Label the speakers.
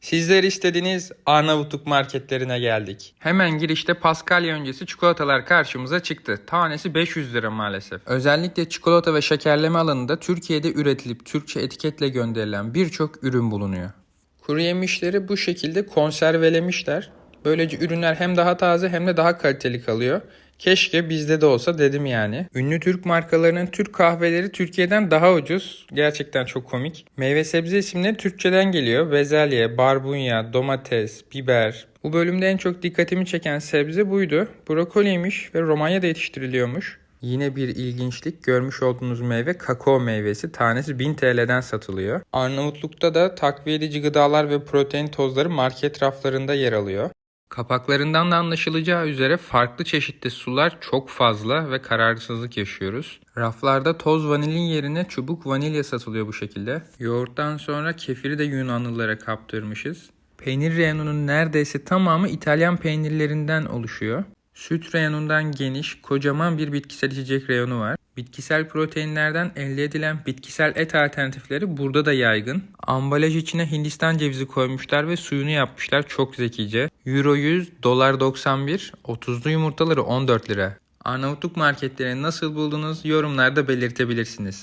Speaker 1: Sizler istediğiniz Arnavutluk marketlerine geldik. Hemen girişte Paskalya öncesi çikolatalar karşımıza çıktı. Tanesi 500 lira maalesef. Özellikle çikolata ve şekerleme alanında Türkiye'de üretilip Türkçe etiketle gönderilen birçok ürün bulunuyor. Kuru yemişleri bu şekilde konservelemişler. Böylece ürünler hem daha taze hem de daha kaliteli kalıyor. Keşke bizde de olsa dedim yani. Ünlü Türk markalarının Türk kahveleri Türkiye'den daha ucuz. Gerçekten çok komik. Meyve sebze isimleri Türkçeden geliyor. Bezelye, barbunya, domates, biber. Bu bölümde en çok dikkatimi çeken sebze buydu. Brokoliymiş ve Romanya'da yetiştiriliyormuş. Yine bir ilginçlik görmüş olduğunuz meyve kakao meyvesi tanesi 1000 TL'den satılıyor. Arnavutluk'ta da takviye edici gıdalar ve protein tozları market raflarında yer alıyor. Kapaklarından da anlaşılacağı üzere farklı çeşitli sular çok fazla ve kararsızlık yaşıyoruz. Raflarda toz vanilin yerine çubuk vanilya satılıyor bu şekilde. Yoğurttan sonra kefiri de Yunanlılara kaptırmışız. Peynir reyonunun neredeyse tamamı İtalyan peynirlerinden oluşuyor. Süt reyonundan geniş, kocaman bir bitkisel içecek reyonu var. Bitkisel proteinlerden elde edilen bitkisel et alternatifleri burada da yaygın. Ambalaj içine Hindistan cevizi koymuşlar ve suyunu yapmışlar çok zekice. Euro 100, dolar 91, 30'lu yumurtaları 14 lira. Arnavutluk marketlerini nasıl buldunuz yorumlarda belirtebilirsiniz.